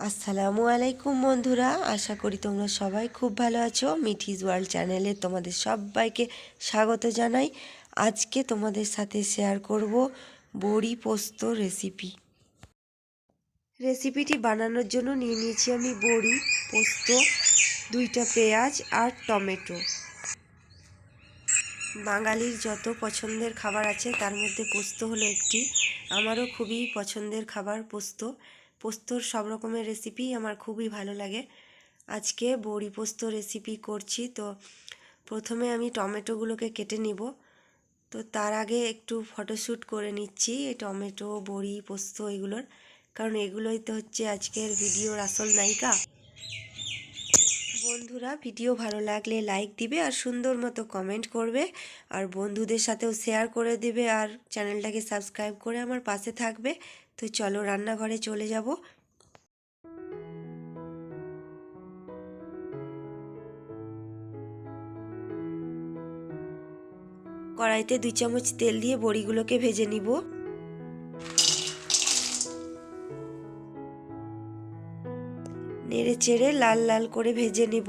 আসসালামু আলাইকুম বন্ধুরা, আশা করি তোমরা সবাই খুব ভালো আছো। মিঠিজ ওয়ার্ল্ড চ্যানেলে তোমাদের সবাইকে স্বাগত জানাই। আজকে তোমাদের সাথে শেয়ার করব বড়ি পোস্ত রেসিপি। রেসিপিটি বানানোর জন্য নিয়ে নিয়েছি আমি বড়ি, পোস্ত, দুইটা পেঁয়াজ আর টমেটো। বাঙালির যত পছন্দের খাবার আছে তার মধ্যে পোস্ত হলো একটি। আমারও খুবই পছন্দের খাবার পোস্ত। পোস্তর সব রকমের রেসিপি আমার খুবই ভালো লাগে। আজকে বড়ি পোস্ত রেসিপি করছি, তো প্রথমে আমি টমেটোগুলোকে কেটে নিব। তো তার আগে একটু ফটোশ্যুট করে নিচ্ছি এই টমেটো, বড়ি, পোস্ত এগুলোর। কারণ এগুলোই তো হচ্ছে আজকের ভিডিওর আসল নায়িকা। বন্ধুরা, ভিডিও ভালো লাগলে লাইক দিবে আর সুন্দর মতো কমেন্ট করবে। আর বন্ধুদের সাথেও শেয়ার করে দিবে আর চ্যানেলটাকে সাবস্ক্রাইব করে আমার পাশে থাকবে। তো চলো রান্নাঘরে চলে যাব। কড়াইতে দুই চামচ তেল দিয়ে বড়িগুলোকে ভেজে নিব। নেড়ে চেড়ে লাল লাল করে ভেজে নিব।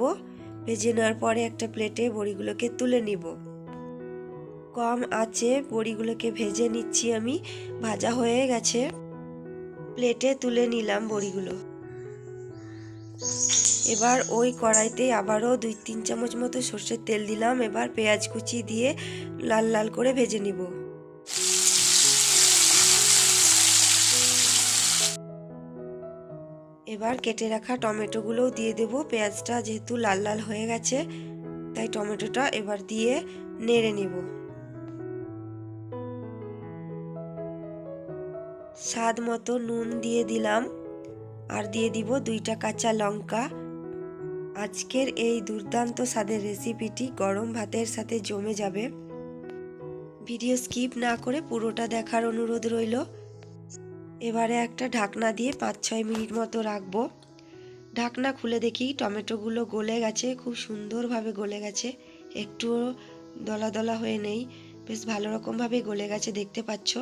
ভেজে নেওয়ার পরে একটা প্লেটে বড়িগুলোকে তুলে নিব। কম আছে বড়িগুলোকে ভেজে নিচ্ছি আমি। ভাজা হয়ে গেছে। প্লেটে তুলে নিলাম বড়িগুলো। এবার ওই কড়াইতে আবারও দুই তিন চামচ মতো সর্ষের তেল দিলাম। এবার পেঁয়াজ কুচি দিয়ে লাল লাল করে ভেজে নিব। এবার কেটে রাখা টমেটোগুলোও দিয়ে দেব। পেঁয়াজটা যেহেতু লাল লাল হয়ে গেছে, তাই টমেটোটা এবার দিয়ে নেড়ে নিব। স্বাদ মতো নুন দিয়ে দিলাম। আর দিয়ে দিব দুইটা কাঁচা লঙ্কা। আজকের এই দুর্দান্ত স্বাদের রেসিপিটি গরম ভাতের সাথে জমে যাবে। ভিডিও স্কিপ না করে পুরোটা দেখার অনুরোধ রইল। এবারে একটা ঢাকনা দিয়ে পাঁচ ছয় মিনিট মতো রাখব। ঢাকনা খুলে দেখি টমেটোগুলো গলে গেছে, খুব সুন্দরভাবে গলে গেছে। একটুও দলা দলা হয়ে নেই। বেশ ভালো রকমভাবে গলে গেছে, দেখতে পাচ্ছ?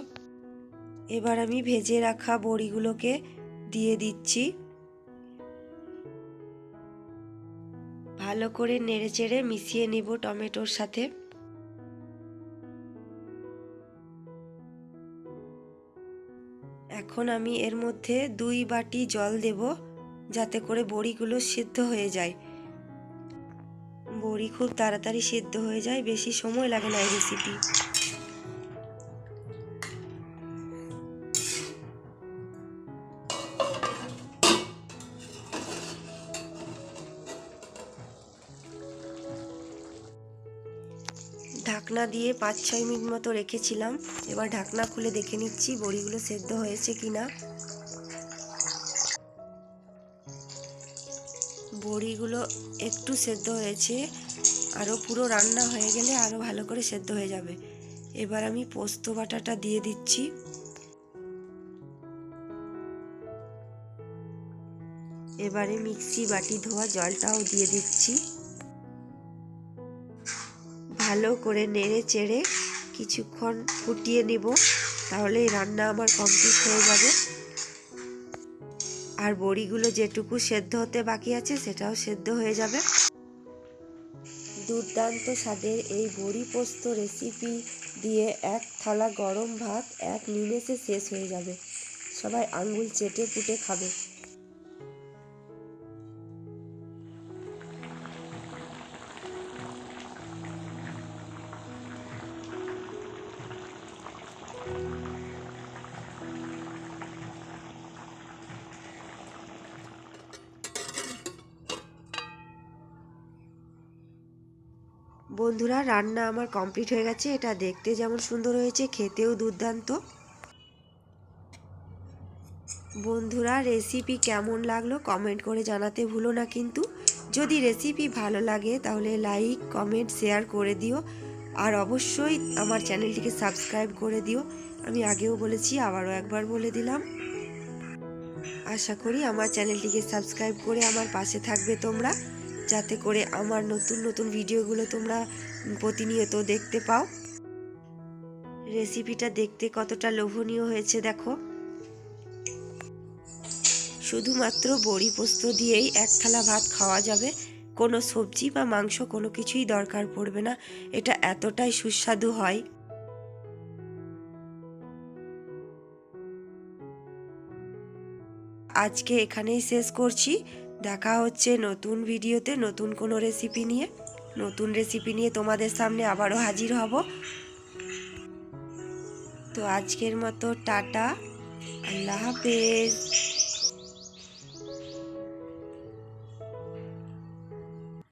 এবার আমি ভেজে রাখা বড়িগুলোকে দিয়ে দিচ্ছি। ভালো করে নেড়ে চেড়ে মিশিয়ে নিব টমেটোর সাথে। এখন আমি এর মধ্যে দুই বাটি জল দেব যাতে করে বড়িগুলো সিদ্ধ হয়ে যায়। বড়ি খুব তাড়াতাড়ি সিদ্ধ হয়ে যায়, বেশি সময় লাগে না এই রেসিপি ঢাকনা দিয়ে পাঁচ, ছয় মিনিট মতো রেখেছিলাম। এবার ঢাকনা খুলে দেখে নিচ্ছি বড়িগুলো সেদ্ধ হয়েছে কিনা। বড়িগুলো একটু সেদ্ধ হয়েছে। আরও পুরো রান্না হয়ে গেলে আরও ভালো করে সেদ্ধ হয়ে যাবে। এবার আমি পোস্ত বাটাটা দিয়ে দিচ্ছি। এবারে মিক্সি বাটি ধোয়া জলটাও দিয়ে দিচ্ছি। ভালো করে নেড়ে চেড়ে কিছুক্ষণ ফুটিয়ে নিব, তাহলে রান্না আমার কমপ্লিট হয়ে যাবে। আর বড়িগুলো যেটুকু সেদ্ধ হতে বাকি আছে, সেটাও সেদ্ধ হয়ে যাবে। দুর্দান্ত স্বাদের এই বড়ি পোস্ত রেসিপি দিয়ে এক থালা গরম ভাত, এক নিমেষে শেষ হয়ে যাবে। সবাই আঙ্গুল চেটে পুটে খাবে। বন্ধুরা, রান্না আমার কমপ্লিট হয়ে গেছে। এটা দেখতে যেমন সুন্দর হয়েছে, খেতেও দুর্দান্ত। বন্ধুরা রেসিপি কেমন লাগল কমেন্ট করে জানাতে ভুলো না কিন্তু। যদি রেসিপি ভালো লাগে তাহলে লাইক কমেন্ট শেয়ার করে দিও। আর অবশ্যই আমার চ্যানেলটিকে সাবস্ক্রাইব করে দিও। আমি আগেও বলেছি, আবারও একবার বলে দিলাম। আশা করি আমার চ্যানেলটিকে সাবস্ক্রাইব করে আমার পাশে থাকবে তোমরা। যাতে করে আমার নতুন নতুন ভিডিওগুলো তোমরা প্রতিনিয়ত দেখতে পাও। রেসিপিটা দেখতে কতটা লোভনীয় হয়েছে দেখো। শুধুমাত্র বড়ি পোস্ত দিয়েই এক থালা ভাত খাওয়া যাবে। কোনো সবজি বা মাংস কোনো কিছুই দরকার পড়বে না। এটা এতটাই সুস্বাদু হয়। আজকে এখানেই শেষ করছি। দেখা হচ্ছে নতুন ভিডিওতে, নতুন কোনো রেসিপি নিয়ে। নতুন রেসিপি নিয়ে তোমাদের সামনে আবারও হাজির হব। তো আজকের মতো টাটা। আল্লাহ হাফেজ।